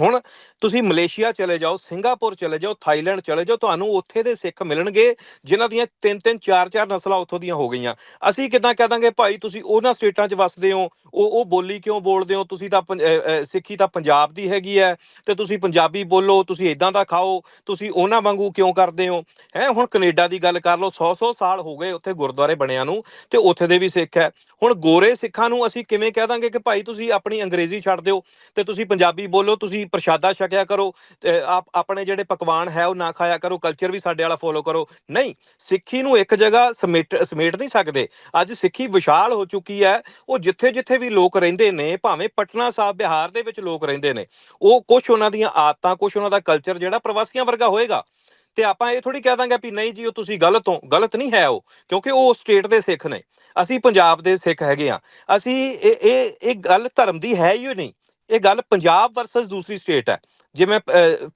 ਹੁਣ ਤੁਸੀਂ ਮਲੇਸ਼ੀਆ ਚਲੇ ਜਾਓ, ਸਿੰਗਾਪੁਰ ਚਲੇ ਜਾਓ, ਥਾਈਲੈਂਡ ਚਲੇ ਜਾਓ, ਤੁਹਾਨੂੰ ਉੱਥੇ ਦੇ ਸਿੱਖ ਮਿਲਣਗੇ, ਜਿਨ੍ਹਾਂ ਦੀਆਂ ਤਿੰਨ ਤਿੰਨ ਚਾਰ ਚਾਰ ਨਸਲਾਂ ਉੱਥੋਂ ਦੀਆਂ ਹੋ ਗਈਆਂ। ਅਸੀਂ ਕਿਦਾਂ ਕਹਿ ਦਾਂਗੇ, ਭਾਈ ਤੁਸੀਂ ਉਹਨਾਂ ਸਟੇਟਾਂ 'ਚ ਵੱਸਦੇ ਹੋ, ਉਹ ਉਹ ਬੋਲੀ ਕਿਉਂ ਬੋਲਦੇ ਹੋ? ਤੁਸੀਂ ਤਾਂ ਪੰਜ- ਸਿੱਖੀ ਤਾਂ ਪੰਜਾਬ ਦੀ ਹੈਗੀ ਹੈ, ਤੇ ਤੁਸੀਂ ਪੰਜਾਬੀ ਬੋਲੋ, ਤੁਸੀਂ ਇਦਾਂ ਦਾ ਖਾਓ, ਤੁਸੀਂ ਉਹਨਾਂ ਵਾਂਗੂ ਕਿਉਂ ਕਰਦੇ ਹੋ? ਹੈ, ਹੁਣ ਕੈਨੇਡਾ ਦੀ ਗੱਲ ਕਰ ਲਓ 100 100 ਸਾਲ ਹੋ ਗਏ ਉੱਥੇ ਗੁਰਦੁਆਰੇ ਬਣਿਆ ਨੂੰ, ਤੇ ਉੱਥੇ ਦੇ ਵੀ ਸਿੱਖ ਹੈ। ਹੁਣ ਗੋਰੇ ਸਿੱਖਾਂ ਨੂੰ ਅਸੀਂ ਕਿਵੇਂ ਕਹਿ ਦਾਂਗੇ ਕਿ ਭਾਈ ਤੁਸੀਂ ਆਪਣੀ ਅੰਗਰੇਜ਼ੀ ਛੱਡ ਦਿਓ, ਤੇ ਤੁਸੀਂ ਪੰਜਾਬੀ ਬੋਲੋ, ਤੁਸੀਂ ਪ੍ਰਸ਼ਾਦਾ ਛਕਿਆ ਕਰੋ ਆਪ, ਆਪਣੇ ਜਿਹੜੇ ਪਕਵਾਨ ਹੈ ਉਹ ਨਾ ਖਾਇਆ ਕਰੋ ਕਲਚਰ ਵੀ ਸਾਡੇ ਵਾਲਾ ਫੋਲੋ ਕਰੋ। ਨਹੀਂ, ਸਿੱਖੀ ਨੂੰ ਇੱਕ ਜਗ੍ਹਾ ਸਮੇਟ ਸਮੇਟ ਨਹੀਂ ਸਕਦੇ। ਅੱਜ ਸਿੱਖੀ ਵਿਸ਼ਾਲ ਹੋ ਚੁੱਕੀ ਹੈ। ਉਹ ਜਿੱਥੇ ਜਿੱਥੇ ਵੀ ਲੋਕ ਰਹਿੰਦੇ ਨੇ, ਭਾਵੇਂ ਪਟਨਾ ਸਾਹਿਬ, ਬਿਹਾਰ ਦੇ ਵਿੱਚ ਲੋਕ ਰਹਿੰਦੇ ਨੇ, ਉਹ ਕੁਝ ਉਹਨਾਂ ਦੀਆਂ ਆਦਤਾਂ ਕੁਝ ਉਹਨਾਂ ਦਾ ਕਲਚਰ ਜਿਹੜਾ ਪ੍ਰਵਾਸੀਆਂ ਵਰਗਾ ਹੋਏਗਾ। ਤੇ ਆਪਾਂ ਇਹ ਥੋੜੀ ਕਹਿ ਦਾਂਗੇ ਵੀ ਨਹੀਂ ਜੀ, ਉਹ ਤੁਸੀਂ ਗਲਤ ਹੋ, ਗਲਤ ਨਹੀਂ ਹੈ ਉਹ, ਕਿਉਂਕਿ ਉਹ ਸਟੇਟ ਦੇ ਸਿੱਖ ਨੇ। ਅਸੀਂ ਪੰਜਾਬ ਦੇ ਸਿੱਖ ਹੈਗੇ ਆ ਅਸੀਂ ਇਹ ਇਹ ਇਹ ਗੱਲ ਧਰਮ ਦੀ ਹੈ ਹੀ ਨਹੀਂ। ਇਹ ਗੱਲ ਪੰਜਾਬ ਵਰਸਸ ਦੂਸਰੀ ਸਟੇਟ ਹੈ। ਜਿਵੇਂ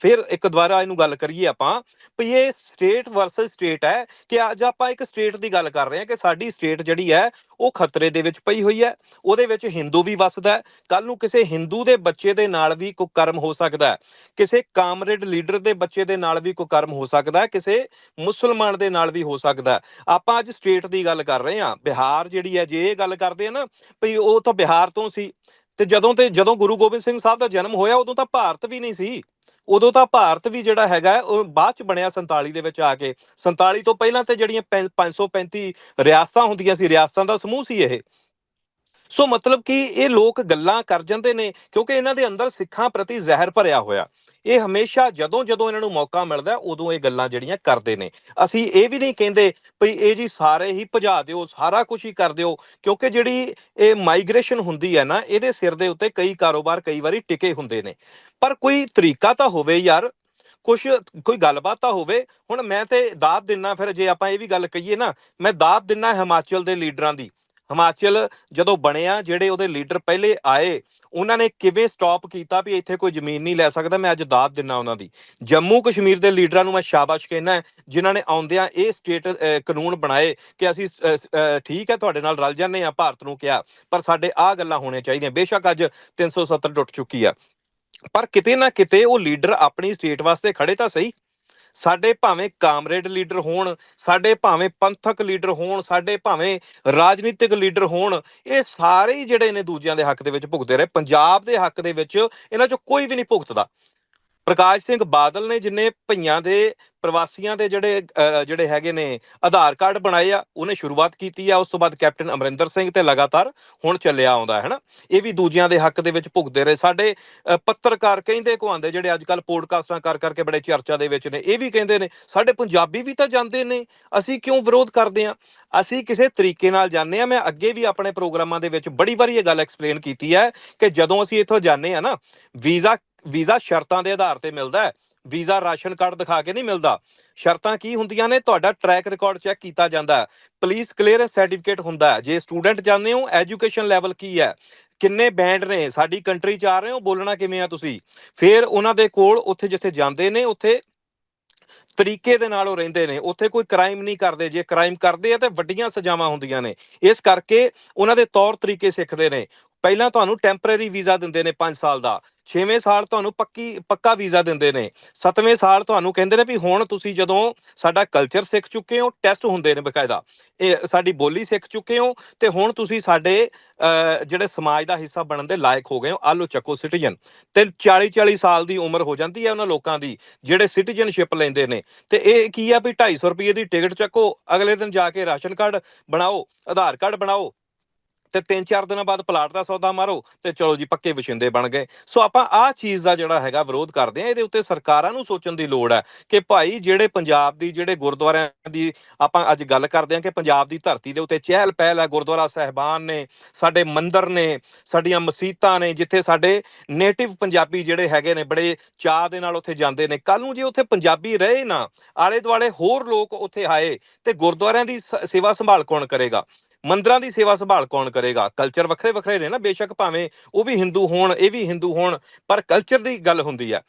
ਫਿਰ ਇੱਕ ਦੁਬਾਰਾ ਇਹਨੂੰ ਗੱਲ ਕਰੀਏ ਆਪਾਂ, ਵੀ ਇਹ ਸਟੇਟ ਵਰਸਸ ਸਟੇਟ ਹੈ ਕਿ ਅੱਜ ਆਪਾਂ ਇੱਕ ਸਟੇਟ ਦੀ ਗੱਲ ਕਰ ਰਹੇ ਹਾਂ ਕਿ ਸਾਡੀ ਸਟੇਟ ਜਿਹੜੀ ਹੈ, ਉਹ ਖਤਰੇ ਦੇ ਵਿੱਚ ਪਈ ਹੋਈ ਹੈ। ਉਹਦੇ ਵਿੱਚ ਹਿੰਦੂ ਵੀ ਵੱਸਦਾ ਹੈ। ਕੱਲ ਨੂੰ ਕਿਸੇ ਹਿੰਦੂ ਦੇ ਬੱਚੇ ਦੇ ਨਾਲ ਵੀ ਕੋਈ ਕਰਮ ਹੋ ਸਕਦਾ ਹੈ। ਕਿਸੇ ਕਾਮਰੇਡ ਲੀਡਰ ਦੇ ਬੱਚੇ ਦੇ ਨਾਲ ਵੀ ਕੋਈ ਕਰਮ ਹੋ ਸਕਦਾ ਹੈ। ਕਿਸੇ ਮੁਸਲਮਾਨ ਦੇ ਨਾਲ ਵੀ ਹੋ ਸਕਦਾ ਆਪਾਂ ਅੱਜ ਸਟੇਟ ਦੀ ਗੱਲ ਕਰ ਰਹੇ ਹਾਂ। ਬਿਹਾਰ ਜਿਹੜੀ ਹੈ, ਜੇ ਇਹ ਗੱਲ ਕਰਦੇ ਆ ਨਾ, ਵੀ ਉਹ ਤਾਂ ਬਿਹਾਰ ਤੋਂ ਸੀ। ਤੇ ਜਦੋਂ ਤੇ ਜਦੋਂ ਗੁਰੂ ਗੋਬਿੰਦ ਸਿੰਘ ਸਾਹਿਬ ਦਾ ਜਨਮ ਹੋਇਆ, ਉਦੋਂ ਤਾਂ ਭਾਰਤ ਵੀ ਨਹੀਂ ਸੀ। ਉਦੋਂ ਤਾਂ ਭਾਰਤ ਵੀ ਜਿਹੜਾ ਹੈਗਾ ਉਹ ਬਾਅਦ ਚ ਬਣਿਆ 47 ਦੇ ਵਿੱਚ ਆ ਕੇ। 47 ਤੋਂ ਪਹਿਲਾਂ ਤੇ ਜਿਹੜੀਆਂ ਪੈਂ- 535 ਰਿਆਸਤਾਂ ਹੁੰਦੀਆਂ ਸੀ, ਰਿਆਸਤਾਂ ਦਾ ਸਮੂਹ ਸੀ ਇਹ। ਸੋ ਮਤਲਬ ਕਿ ਇਹ ਲੋਕ ਗੱਲਾਂ ਕਰ ਜਾਂਦੇ ਨੇ, ਕਿਉਂਕਿ ਇਹਨਾਂ ਦੇ ਅੰਦਰ ਸਿੱਖਾਂ ਪ੍ਰਤੀ ਜ਼ਹਿਰ ਭਰਿਆ ਹੋਇਆ। ਇਹ ਹਮੇਸ਼ਾ ਜਦੋਂ ਜਦੋਂ ਇਹਨਾਂ ਨੂੰ ਮੌਕਾ ਮਿਲਦਾ, ਉਦੋਂ ਇਹ ਗੱਲਾਂ ਜਿਹੜੀਆਂ ਕਰਦੇ ਨੇ। ਅਸੀਂ ਇਹ ਵੀ ਨਹੀਂ ਕਹਿੰਦੇ ਭਈ ਇਹ ਜੀ ਸਾਰੇ ਹੀ ਭਜਾ ਦਿਓ, ਸਾਰਾ ਕੁਝ ਹੀ ਕਰ ਦਿਓ, ਕਿਉਂਕਿ ਜਿਹੜੀ ਇਹ ਮਾਈਗ੍ਰੇਸ਼ਨ ਹੁੰਦੀ ਹੈ ਨਾ, ਇਹਦੇ ਸਿਰ ਦੇ ਉੱਤੇ ਕਈ ਕਾਰੋਬਾਰ ਕਈ ਵਾਰੀ ਟਿਕੇ ਹੁੰਦੇ ਨੇ। ਪਰ ਕੋਈ ਤਰੀਕਾ ਤਾਂ ਹੋਵੇ ਯਾਰ, ਕੁਛ, ਕੋਈ ਗੱਲਬਾਤ ਤਾਂ ਹੋਵੇ। ਹੁਣ ਮੈਂ ਤੇ ਦਾਤ ਦਿੰਨਾ, ਫਿਰ ਜੇ ਆਪਾਂ ਇਹ ਵੀ ਗੱਲ ਕਹੀਏ ਨਾ, ਮੈਂ ਦਾਤ ਦਿੰਨਾ ਹਿਮਾਚਲ ਦੇ ਲੀਡਰਾਂ ਦੀ। ਹਿਮਾਚਲ ਜਦੋਂ ਬਣਿਆ ਜਿਹੜੇ ਉਹਦੇ ਲੀਡਰ ਪਹਿਲੇ ਆਏ, ਉਹਨਾਂ ਨੇ ਕਿਵੇਂ ਸਟਾਪ ਕੀਤਾ ਵੀ ਇੱਥੇ ਕੋਈ ਜ਼ਮੀਨ ਨਹੀਂ ਲੈ ਸਕਦਾ, ਮੈਂ ਅੱਜ ਦਾਤ ਦਿੰਨਾ ਉਹਨਾਂ ਦੀ। ਜੰਮੂ ਕਸ਼ਮੀਰ ਦੇ ਲੀਡਰਾਂ ਨੂੰ ਮੈਂ ਸ਼ਾਬਾਸ਼ ਕਹਿੰਦਾ ਜਿਨ੍ਹਾਂ ਨੇ ਆਉਂਦਿਆਂ ਇਹ ਸਟੇਟ ਕਾਨੂੰਨ ਬਣਾਏ ਕਿ ਅਸੀਂ ਠੀਕ ਹੈ, ਤੁਹਾਡੇ ਨਾਲ ਰਲ ਜਾਂਦੇ ਆ ਭਾਰਤ ਨੂੰ ਕਿਹਾ, ਪਰ ਸਾਡੇ ਆਹ ਗੱਲਾਂ ਹੋਣੀਆਂ ਚਾਹੀਦੀਆਂ। ਬੇਸ਼ੱਕ ਅੱਜ 370 ਟੁੱਟ ਚੁੱਕੀ ਆ। ਪਰ ਕਿਤੇ ਨਾ ਕਿਤੇ ਉਹ ਲੀਡਰ ਆਪਣੀ ਸਟੇਟ ਵਾਸਤੇ ਖੜੇ ਤਾਂ ਸਹੀ ਸਾਡੇ ਭਾਵੇਂ ਕਾਮਰੇਡ ਲੀਡਰ ਹੋਣ, ਸਾਡੇ ਭਾਵੇਂ ਪੰਥਕ ਲੀਡਰ ਹੋਣ, ਸਾਡੇ ਭਾਵੇਂ ਰਾਜਨੀਤਿਕ ਲੀਡਰ ਹੋਣ, ਇਹ ਸਾਰੇ ਹੀ ਜਿਹੜੇ ਨੇ ਦੂਜਿਆਂ ਦੇ ਹੱਕ ਦੇ ਵਿੱਚ ਭੁਗਤੇ ਰਹੇ, ਪੰਜਾਬ ਦੇ ਹੱਕ ਦੇ ਵਿੱਚ ਇਹਨਾਂ ਚੋਂ ਕੋਈ ਵੀ ਨਹੀਂ ਭੁਗਤਦਾ। ਪ੍ਰਕਾਸ਼ ਸਿੰਘ ਬਾਦਲ ਨੇ ਜਿੰਨੇ ਭਈਆਂ ਦੇ, ਪ੍ਰਵਾਸੀਆਂ ਦੇ ਜਿਹੜੇ ਜਿਹੜੇ ਹੈਗੇ ਨੇ, ਆਧਾਰ ਕਾਰਡ ਬਣਾਏ ਆ, ਉਹਨੇ ਸ਼ੁਰੂਆਤ ਕੀਤੀ ਆ, ਉਸ ਤੋਂ ਬਾਅਦ ਕੈਪਟਨ ਅਮਰਿੰਦਰ ਸਿੰਘ ਤੇ ਲਗਾਤਾਰ ਹੁਣ ਚੱਲਿਆ ਆਉਂਦਾ ਹੈ ਨਾ ਇਹ ਵੀ ਦੂਜਿਆਂ ਦੇ ਹੱਕ ਦੇ ਵਿੱਚ ਭੁਗਦੇ ਰਹੇ। ਸਾਡੇ ਪੱਤਰਕਾਰ ਕਹਿੰਦੇ ਕਹਾਉਂਦੇ ਜਿਹੜੇ ਅੱਜ ਕੱਲ ਪੋਡਕਾਸਟਾਂ ਕਰ, ਕਰਕੇ ਬੜੇ ਚਰਚਾ ਦੇ ਵਿੱਚ ਨੇ, ਇਹ ਵੀ ਕਹਿੰਦੇ ਨੇ, ਸਾਡੇ ਪੰਜਾਬੀ ਵੀ ਤਾਂ ਜਾਂਦੇ ਨੇ, ਅਸੀਂ ਕਿਉਂ ਵਿਰੋਧ ਕਰਦੇ ਆ ਅਸੀਂ ਕਿਸੇ ਤਰੀਕੇ ਨਾਲ ਜਾਂਦੇ ਆ ਮੈਂ ਅੱਗੇ ਵੀ ਆਪਣੇ ਪ੍ਰੋਗਰਾਮਾਂ ਦੇ ਵਿੱਚ ਬੜੀ ਵਾਰੀ ਇਹ ਗੱਲ ਐਕਸਪਲੇਨ ਕੀਤੀ ਹੈ ਕਿ ਜਦੋਂ ਅਸੀਂ ਇੱਥੋਂ ਜਾਂਦੇ ਆ ਨਾ, ਵੀਜ਼ਾ ਵੀਜ਼ਾ ਸ਼ਰਤਾਂ ਦੇ ਆਧਾਰ ਤੇ ਮਿਲਦਾ ਹੈ। ਵੀਜ਼ਾ ਰਾਸ਼ਨ ਕਾਰਡ ਦਿਖਾ ਕੇ ਨਹੀਂ ਮਿਲਦਾ। ਸ਼ਰਤਾਂ ਕੀ ਹੁੰਦੀਆਂ ਨੇ? ਤੁਹਾਡਾ ਟਰੈਕ ਰਿਕਾਰਡ ਚੈੱਕ ਕੀਤਾ ਜਾਂਦਾ ਹੈ। ਪੁਲਿਸ ਕਲੀਅਰੈਂਸ ਸਰਟੀਫਿਕੇਟ ਹੁੰਦਾ ਹੈ। ਜੇ ਸਟੂਡੈਂਟ ਜਾਂਦੇ ਹੋ ਐਜੂਕੇਸ਼ਨ ਲੈਵਲ ਕੀ ਹੈ? ਕਿੰਨੇ ਬੈਂਡ ਨੇ? ਸਾਡੀ ਕੰਟਰੀ ਚ ਆ ਰਹੇ ਹੋ? ਬੋਲਣਾ ਕਿਵੇਂ ਆ ਤੁਸੀਂ? ਫਿਰ ਉਹਨਾਂ ਦੇ ਕੋਲ ਉੱਥੇ ਜਿੱਥੇ ਜਾਂਦੇ ਨੇ, ਉੱਥੇ ਤਰੀਕੇ ਦੇ ਨਾਲ ਉਹ ਰਹਿੰਦੇ ਨੇ। ਉੱਥੇ ਕੋਈ ਕ੍ਰਾਈਮ ਨਹੀਂ ਕਰਦੇ। ਜੇ ਕ੍ਰਾਈਮ ਕਰਦੇ ਆ, ਤੇ ਵੱਡੀਆਂ ਸਜ਼ਾਵਾਂ ਹੁੰਦੀਆਂ ਨੇ। ਇਸ ਕਰਕੇ ਉਹਨਾਂ ਦੇ ਤੌਰ ਤਰੀਕੇ ਸਿੱਖਦੇ ਨੇ। ਪਹਿਲਾਂ ਤੁਹਾਨੂੰ ਟੈਂਪਰੇਰੀ ਵੀਜ਼ਾ ਦਿੰਦੇ ਨੇ 5 ਸਾਲ ਦਾ। 6ਵੇਂ ਸਾਲ ਤੁਹਾਨੂੰ ਪੱਕੀ, ਪੱਕਾ ਵੀਜ਼ਾ ਦਿੰਦੇ ਨੇ। 7ਵੇਂ ਸਾਲ ਤੁਹਾਨੂੰ ਕਹਿੰਦੇ ਨੇ ਵੀ ਹੁਣ ਤੁਸੀਂ ਜਦੋਂ ਸਾਡਾ ਕਲਚਰ ਸਿੱਖ ਚੁੱਕੇ ਹੋ ਟੈਸਟ ਹੁੰਦੇ ਨੇ ਬਕਾਇਦਾ। ਇਹ ਸਾਡੀ ਬੋਲੀ ਸਿੱਖ ਚੁੱਕੇ ਹੋ ਤੇ ਹੁਣ ਤੁਸੀਂ ਸਾਡੇ ਜਿਹੜੇ ਸਮਾਜ ਦਾ ਹਿੱਸਾ ਬਣਨ ਦੇ ਲਾਇਕ ਹੋ ਗਏ ਹੋ। ਆਲੋ ਚੱਕੋ ਸਿਟੀਜ਼ਨ ਤੇ 40 40 ਸਾਲ ਦੀ ਉਮਰ ਹੋ ਜਾਂਦੀ ਹੈ ਉਹਨਾਂ ਲੋਕਾਂ ਦੀ, ਜਿਹੜੇ ਸਿਟੀਜ਼ਨਸ਼ਿਪ ਲੈਂਦੇ ਨੇ। ਤੇ ਇਹ ਕੀ ਆ ਵੀ 250 ਰੁਪਏ ਦੀ ਟਿਕਟ ਚੱਕੋ, ਅਗਲੇ ਦਿਨ ਜਾ ਕੇ ਰਾਸ਼ਨ ਕਾਰਡ ਬਣਾਓ, ਆਧਾਰ ਕਾਰਡ ਬਣਾਓ ਤੇ ਤਿੰਨ ਚਾਰ ਦਿਨਾਂ ਬਾਅਦ ਪਲਾਟ ਦਾ ਸੌਦਾ ਮਾਰੋ ਤੇ ਚਲੋ ਜੀ ਪੱਕੇ ਵਸ਼ਿੰਦੇ ਬਣ ਗਏ। ਸੋ ਆਪਾਂ ਆਹ ਚੀਜ਼ ਦਾ ਜਿਹੜਾ ਹੈਗਾ ਵਿਰੋਧ ਕਰਦੇ ਆ ਇਹਦੇ ਉੱਤੇ ਸਰਕਾਰਾਂ ਨੂੰ ਸੋਚਣ ਦੀ ਲੋੜ ਹੈ ਕਿ ਭਾਈ ਜਿਹੜੇ ਪੰਜਾਬ ਦੀ, ਜਿਹੜੇ ਗੁਰਦੁਆਰਿਆਂ ਦੀ ਆਪਾਂ ਅੱਜ ਗੱਲ ਕਰਦੇ ਆ ਕਿ ਪੰਜਾਬ ਦੀ ਧਰਤੀ ਦੇ ਉੱਤੇ ਚਹਿਲ ਪਹਿਲ ਹੈ, ਗੁਰਦੁਆਰਾ ਸਹਿਬਾਨ ਨੇ, ਸਾਡੇ ਮੰਦਰ ਨੇ, ਸਾਡੀਆਂ ਮਸੀਤਾਂ ਨੇ, ਜਿੱਥੇ ਸਾਡੇ ਨੇਟਿਵ ਪੰਜਾਬੀ ਜਿਹੜੇ ਹੈਗੇ ਨੇ, ਬੜੇ ਚਾਹ ਦੇ ਨਾਲ ਉੱਥੇ ਜਾਂਦੇ ਨੇ। ਕੱਲ ਨੂੰ ਜੇ ਉੱਥੇ ਪੰਜਾਬੀ ਰਹੇ ਨਾ ਆਲੇ ਦੁਆਲੇ ਹੋਰ ਲੋਕ ਉੱਥੇ ਆਏ ਤੇ ਗੁਰਦੁਆਰਿਆਂ ਦੀ ਸ- ਸੇਵਾ ਸੰਭਾਲ ਕੌਣ ਕਰੇਗਾ? ਮੰਦਰਾਂ ਦੀ ਸੇਵਾ ਸੰਭਾਲ ਕੌਣ ਕਰੇਗਾ? ਕਲਚਰ ਵੱਖਰੇ ਵੱਖਰੇ ਨੇ ਨਾ, ਬੇਸ਼ੱਕ ਭਾਵੇਂ ਉਹ ਵੀ ਹਿੰਦੂ ਹੋਣ, ਇਹ ਵੀ ਹਿੰਦੂ ਹੋਣ, ਪਰ ਕਲਚਰ ਦੀ ਗੱਲ ਹੁੰਦੀ ਹੈ।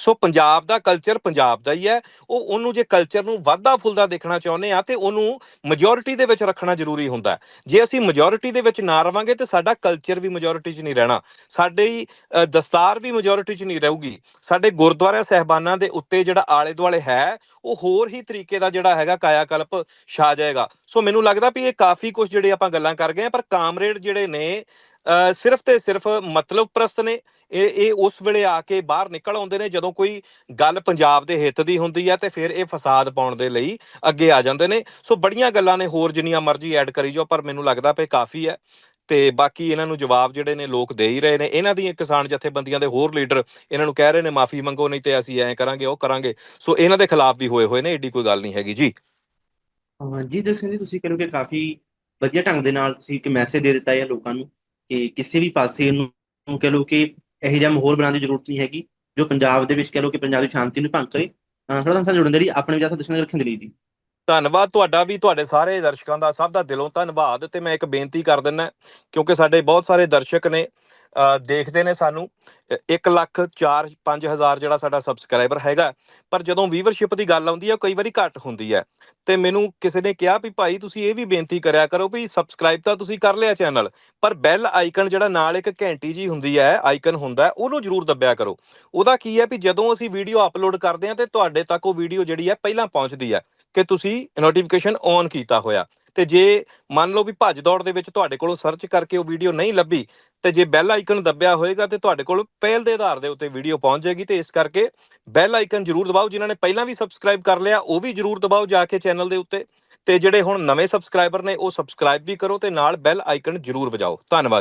ਸੋ ਪੰਜਾਬ ਦਾ ਕਲਚਰ ਪੰਜਾਬ ਦਾ ਹੀ ਹੈ। ਉਹ ਉਹਨੂੰ ਜੇ ਕਲਚਰ ਨੂੰ ਵਾਧਾ ਫੁੱਲਦਾ ਦੇਖਣਾ ਚਾਹੁੰਦੇ ਆ ਤੇ ਉਹਨੂੰ ਮੈਜੋਰਿਟੀ ਦੇ ਵਿੱਚ ਰੱਖਣਾ ਜ਼ਰੂਰੀ ਹੁੰਦਾ ਜੇ ਅਸੀਂ ਮੈਜੋਰਿਟੀ ਦੇ ਵਿੱਚ ਨਾ ਰਵਾਂਗੇ, ਤੇ ਸਾਡਾ ਕਲਚਰ ਵੀ ਮੈਜੋਰਿਟੀ 'ਚ ਨਹੀਂ ਰਹਿਣਾ। ਸਾਡੀ ਦਸਤਾਰ ਵੀ ਮੈਜੋਰਿਟੀ 'ਚ ਨਹੀਂ ਰਹੂਗੀ। ਸਾਡੇ ਗੁਰਦੁਆਰਾ ਸਹਿਬਾਨਾਂ ਦੇ ਉੱਤੇ ਜਿਹੜਾ ਆਲੇ ਦੁਆਲੇ ਹੈ, ਉਹ ਹੋਰ ਹੀ ਤਰੀਕੇ ਦਾ ਜਿਹੜਾ ਹੈਗਾ ਕਾਇਆਕਲਪ ਛਾ ਜਾਏਗਾ। ਸੋ ਮੈਨੂੰ ਲੱਗਦਾ ਵੀ ਇਹ ਕਾਫੀ ਕੁਝ ਜਿਹੜੇ ਆਪਾਂ ਗੱਲਾਂ ਕਰ ਗਏ ਆ ਪਰ ਕਾਮਰੇਡ ਜਿਹੜੇ ਨੇ ਸਿਰਫ ਤੇ ਸਿਰਫ ਮਤਲਬ ਪ੍ਰਸਤ ਨੇ। ਇਹ ਇਹ ਉਸ ਵੇਲੇ ਆ ਕੇ ਬਾਹਰ ਨਿਕਲ ਆਉਂਦੇ ਨੇ, ਜਦੋਂ ਕੋਈ ਗੱਲ ਪੰਜਾਬ ਦੇ ਹਿੱਤ ਦੀ ਹੁੰਦੀ ਹੈ ਤੇ ਫਿਰ ਇਹ ਫਸਾਦ ਪਾਉਣ ਦੇ ਲਈ ਅੱਗੇ ਆ ਜਾਂਦੇ ਨੇ। ਸੋ ਬੜੀਆਂ ਗੱਲਾਂ ਨੇ, ਹੋਰ ਜਿੰਨੀਆਂ ਮਰਜ਼ੀ ਐਡ ਕਰੀ ਜਾਓ, ਪਰ ਮੈਨੂੰ ਲੱਗਦਾ ਪਏ ਕਾਫੀ ਹੈ। ਤੇ ਬਾਕੀ ਇਹਨਾਂ ਨੂੰ ਜਵਾਬ ਜਿਹੜੇ ਨੇ, ਲੋਕ ਦੇ ਹੀ ਰਹੇ ਨੇ। ਇਹਨਾਂ ਦੀਆਂ ਕਿਸਾਨ ਜਥੇਬੰਦੀਆਂ ਦੇ ਹੋਰ ਲੀਡਰ ਇਹਨਾਂ ਨੂੰ ਕਹਿ ਰਹੇ ਨੇ, ਮਾਫੀ ਮੰਗੋ, ਨਹੀਂ ਤੇ ਅਸੀਂ ਐਂ ਕਰਾਂਗੇ, ਉਹ ਕਰਾਂਗੇ। ਸੋ ਇਹਨਾਂ ਦੇ ਖਿਲਾਫ ਵੀ ਹੋਏ ਹੋਏ ਨੇ, ਏਡੀ ਕੋਈ ਗੱਲ ਨਹੀਂ ਹੈਗੀ। ਜੀ। ਹਾਂ ਜੀ ਜਸਨ ਜੀ, ਤੁਸੀਂ ਕਹਿੰਦੇ ਕਾਫੀ ਵਧੀਆ ਢੰਗ ਦੇ ਨਾਲ ਤੁਸੀਂ ਇੱਕ ਮੈਸੇਜ ਦੇ ਦਿੱਤਾ ਹੈ ਲੋਕਾਂ ਨੂੰ। ਕਿ ਕਿਸੇ ਵੀ ਪਾਸੇ ਨੂੰ ਕਹਿ ਲਓ ਕਿ ਇਹੋ ਜਿਹਾ ਮਾਹੌਲ ਬਣਾਉਣ ਦੀ ਜ਼ਰੂਰਤ ਨਹੀਂ ਹੈਗੀ, ਜੋ ਪੰਜਾਬ ਦੇ ਵਿੱਚ ਕਹਿ ਲਓ ਕਿ ਪੰਜਾਬ ਦੀ ਸ਼ਾਂਤੀ ਨੂੰ ਭੰਗ ਕਰੇ, ਅਹ ਥੋੜਾ ਸਾਨੂੰ ਜੁੜਨ ਦੇ ਲਈ ਆਪਣੇ ਵਿਚਾਰ ਦਰਸ਼ਨ ਰੱਖਣ ਦੇ ਲਈ ਜੀ। ਧੰਨਵਾਦ ਤੁਹਾਡਾ ਵੀ, ਤੁਹਾਡੇ ਸਾਰੇ ਦਰਸ਼ਕਾਂ ਦਾ, ਸਭ ਦਾ ਦਿਲੋਂ ਧੰਨਵਾਦ ਤੇ ਮੈਂ ਇੱਕ ਬੇਨਤੀ ਕਰ ਦਿੰਦਾ, ਕਿਉਂਕਿ ਸਾਡੇ ਬਹੁਤ ਸਾਰੇ ਦਰਸ਼ਕ ਨੇ ਦੇਖਦੇ ਨੇ ਸਾਨੂੰ 1 ਲੱਖ 4 5000 ਜਿਹੜਾ ਸਾਡਾ ਸਬਸਕ੍ਰਾਈਬਰ ਹੈਗਾ। ਪਰ ਜਦੋਂ ਵੀਵਰਸ਼ਿਪ ਦੀ ਗੱਲ ਆਉਂਦੀ ਹੈ ਕਈ ਵਾਰੀ ਘੱਟ ਹੁੰਦੀ ਹੈ। ਤੇ ਮੈਨੂੰ ਕਿਸੇ ਨੇ ਕਿਹਾ ਵੀ ਭਾਈ ਤੁਸੀਂ ਇਹ ਵੀ ਬੇਨਤੀ ਕਰਿਆ ਕਰੋ ਵੀ ਸਬਸਕ੍ਰਾਈਬ ਤਾਂ ਤੁਸੀਂ ਕਰ ਲਿਆ ਚੈਨਲ ਪਰ ਬੈਲ ਆਈਕਨ ਜਿਹੜਾ ਨਾਲ ਇੱਕ ਘੰਟੀ ਜੀ ਹੁੰਦੀ ਹੈ ਆਈਕਨ ਹੁੰਦਾ ਉਹਨੂੰ ਜਰੂਰ ਦੱਬਿਆ ਕਰੋ। ਉਹਦਾ ਕੀ ਹੈ ਵੀ ਜਦੋਂ ਅਸੀਂ ਵੀਡੀਓ ਅਪਲੋਡ ਕਰਦੇ ਹਾਂ, ਤੇ ਤੁਹਾਡੇ ਤੱਕ ਉਹ ਵੀਡੀਓ ਜਿਹੜੀ ਹੈ ਪਹਿਲਾਂ ਪਹੁੰਚਦੀ ਹੈ, ਕਿ ਤੁਸੀਂ ਨੋਟੀਫਿਕੇਸ਼ਨ ਔਨ ਕੀਤਾ ਹੋਇਆ। ਤੇ ਜੇ ਮੰਨ ਲਓ ਵੀ ਭੱਜ ਦੌੜ ਦੇ ਵਿੱਚ ਤੁਹਾਡੇ ਕੋਲੋਂ ਸਰਚ ਕਰਕੇ ਉਹ ਵੀਡੀਓ ਨਹੀਂ ਲੱਭੀ, ਤੇ ਜੇ ਬੈਲ ਆਈਕਨ ਦੱਬਿਆ ਹੋਏਗਾ ਤੇ ਤੁਹਾਡੇ ਕੋਲ ਪਹਿਲ ਦੇ ਆਧਾਰ ਦੇ ਉੱਤੇ ਵੀਡੀਓ ਪਹੁੰਚ ਜਾਏਗੀ ਤੇ ਇਸ ਕਰਕੇ ਬੈਲ ਆਈਕਨ ਜਰੂਰ ਦਬਾਓ, ਜਿਨ੍ਹਾਂ ਨੇ ਪਹਿਲਾਂ ਵੀ ਸਬਸਕ੍ਰਾਈਬ ਕਰ ਲਿਆ, ਉਹ ਵੀ ਜਰੂਰ ਦਬਾਓ ਜਾ ਕੇ ਚੈਨਲ ਦੇ ਉੱਤੇ ਤੇ ਜਿਹੜੇ ਹੁਣ ਨਵੇਂ ਸਬਸਕ੍ਰਾਈਬਰ ਨੇ ਉਹ ਸਬਸਕ੍ਰਾਈਬ ਵੀ ਕਰੋ ਤੇ ਨਾਲ ਬੈਲ ਆਈਕਨ ਜਰੂਰ ਵਜਾਓ। ਧੰਨਵਾਦ।